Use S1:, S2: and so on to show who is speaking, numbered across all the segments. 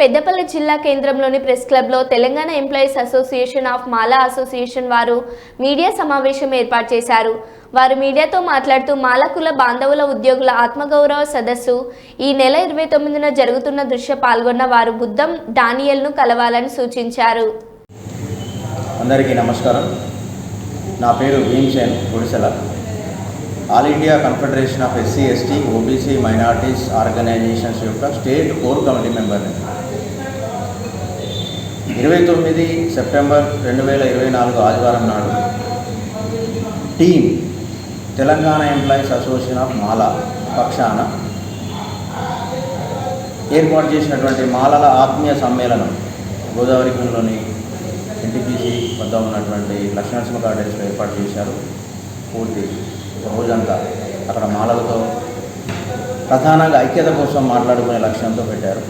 S1: పెద్దపల్లి జిల్లా కేంద్రంలోని ప్రెస్ క్లబ్లో Telangana employees association of Mala association వారు మీడియా సమావేశం ఏర్పాటు చేశారు. వారు మీడియాతో మాట్లాడుతూ మాలకుల బాంధవుల ఉద్యోగుల ఆత్మగౌరవ సదస్సు ఈ నెల ఇరవై తొమ్మిదిన జరుగుతున్న దృశ్య పాల్గొన్న వారు బుద్ధం డానియల్ను కలవాలని సూచించారు.
S2: అందరికీ నమస్కారం. నా పేరు Bhimsen Gudisela all India confederation of SC ST OBC minorities organisations యొక్క స్టేట్ కోర్ కమిటీ మెంబర్ని. ఇరవై తొమ్మిది సెప్టెంబర్ రెండు వేల ఇరవై నాలుగు ఆదివారం నాడు team Telangana employees association of Mala పక్షాన ఏర్పాటు చేసినటువంటి మాలల ఆత్మీయ సమ్మేళనం గోదావరి ఖండ్లోని ఎన్టీపీసీ వద్ద ఉన్నటువంటి లక్ష్మీనరసింహ గార్డెన్స్లో ఏర్పాటు చేశారు. పూర్తి రోజంతా అక్కడ మాలలతో ప్రధానంగా ఐక్యత కోసం మాట్లాడుకునే లక్ష్యంతో పెట్టారు.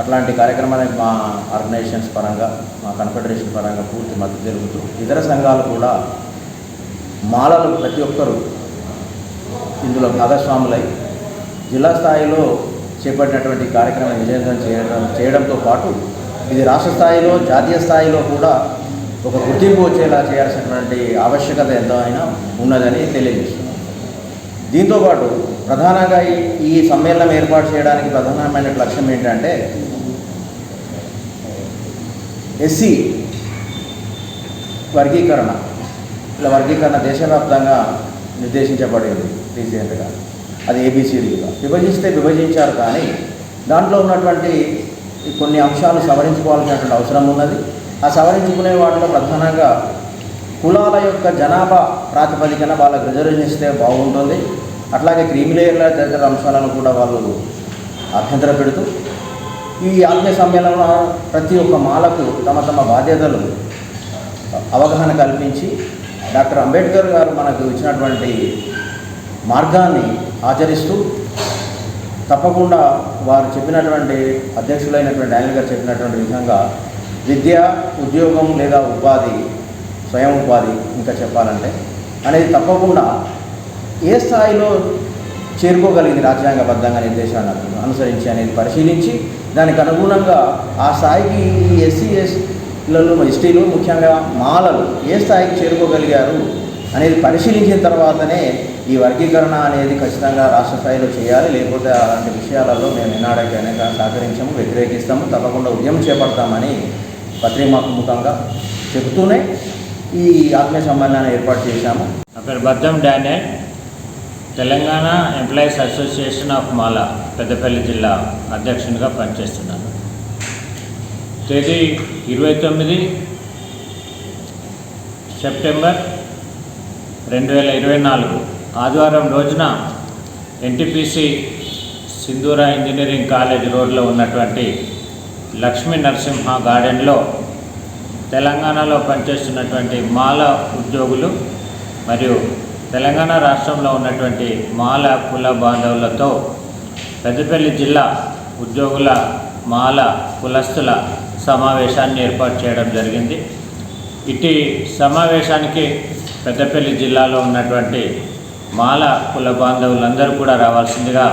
S2: అట్లాంటి కార్యక్రమానికి మా ఆర్గనైజేషన్స్ పరంగా మా కన్ఫెడరేషన్ పరంగా పూర్తి మద్దతు జరుగుతూ ఇతర సంఘాలు కూడా మాలలు ప్రతి ఒక్కరూ ఇందులో భాగస్వాములై జిల్లా స్థాయిలో చేపట్టినటువంటి కార్యక్రమం విజయవంతం చేయడం చేయడంతో పాటు ఇది రాష్ట్ర స్థాయిలో జాతీయ స్థాయిలో కూడా ఒక గుర్తింపు వచ్చేలా చేయాల్సినటువంటి ఆవశ్యకత ఎంతో అయినా ఉన్నదని తెలియజేస్తున్నాం. దీంతోపాటు ప్రధానంగా ఈ ఈ సమ్మేళనం ఏర్పాటు చేయడానికి ప్రధానమైన లక్ష్యం ఏంటంటే ఎస్సీ వర్గీకరణ ఇలా వర్గీకరణ దేశవ్యాప్తంగా నిర్దేశించబడింది రీసెంట్గా. అది ఏబిసిడిగా. విభజిస్తే విభజించారు కానీ దాంట్లో ఉన్నటువంటి కొన్ని అంశాలు సవరించుకోవాల్సినటువంటి అవసరం ఉన్నది. ఆ సవరించుకునే వాటిలో ప్రధానంగా కులాల యొక్క జనాభా ప్రాతిపదికన వాళ్ళకి రిజర్వేషన్ ఇస్తే బాగుంటుంది. అట్లాగే క్రీమిలేయర్ల తదితర అంశాలను కూడా వాళ్ళు అభ్యంతర పెడుతూ ఈ ఆత్మీయ సమ్మేళనంలో ప్రతి ఒక్క మాలకు తమ తమ బాధ్యతలు అవగాహన కల్పించి డాక్టర్ అంబేద్కర్ గారు మనకు ఇచ్చినటువంటి మార్గాన్ని ఆచరిస్తూ తప్పకుండా వారు చెప్పినటువంటి అధ్యక్షులైనటువంటి ఆయన గారు చెప్పినటువంటి విధంగా విద్య ఉద్యోగం లేదా ఉపాధి స్వయం ఉపాధి ఇంకా చెప్పాలంటే అనేది తప్పకుండా ఏ స్థాయిలో చేరుకోగలిగింది రాజ్యాంగబద్ధంగా నిర్దేశాలను అనుసరించి అనేది పరిశీలించి దానికి అనుగుణంగా ఆ స్థాయికి ఈ ఎస్సీ ఎస్లలో ఎస్టీలు ముఖ్యంగా మాలలు ఏ స్థాయికి చేరుకోగలిగారు అనేది పరిశీలించిన తర్వాతనే ఈ వర్గీకరణ అనేది ఖచ్చితంగా రాష్ట్ర స్థాయిలో చేయాలి. లేకపోతే అలాంటి విషయాలలో మేము ఎన్నాడైనా సహకరించాము వ్యతిరేకిస్తాము తప్పకుండా ఉద్యమం చేపడతామని పత్రికాముఖంగా చెబుతూనే ఈ ఆత్మీయ సమ్మేళనాన్ని ఏర్పాటు చేశాము.
S3: నా పేరు Baddam Daniel Telangana employees association of Mala Peddapalli జిల్లా అధ్యక్షునిగా పనిచేస్తున్నాను. తేదీ ఇరవై తొమ్మిది సెప్టెంబర్ రెండు వేల ఇరవై నాలుగు. ఆదివారం రోజున ఎన్టీపీసీ సింధూరా ఇంజనీరింగ్ కాలేజ్ రోడ్లో ఉన్నటువంటి లక్ష్మీ నరసింహ గార్డెన్లో తెలంగాణలో పనిచేస్తున్నటువంటి మాల ఉద్యోగులు మరియు తెలంగాణ రాష్ట్రంలో ఉన్నటువంటి మాల కుల బాంధవులతో పెద్దపల్లి జిల్లా ఉద్యోగుల మాల కులస్తుల సమావేశాన్ని ఏర్పాటు చేయడం జరిగింది. ఇటు సమావేశానికి పెద్దపల్లి జిల్లాలో ఉన్నటువంటి మాల కుల బాంధవులందరూ కూడా రావాల్సిందిగా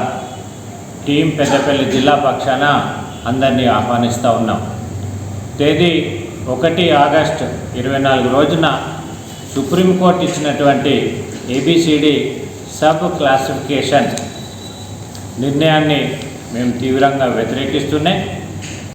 S3: టీం పెద్దపల్లి జిల్లా పక్షాన అందరినీ ఆహ్వానిస్తూ ఉన్నాం. తేదీ ఒకటి ఆగస్టు ఇరవై నాలుగు రోజున సుప్రీంకోర్టు ఇచ్చినటువంటి ఏబిసిడి సబ్ క్లాసిఫికేషన్ నిర్ణయాన్ని మేము తీవ్రంగా వ్యతిరేకిస్తూనే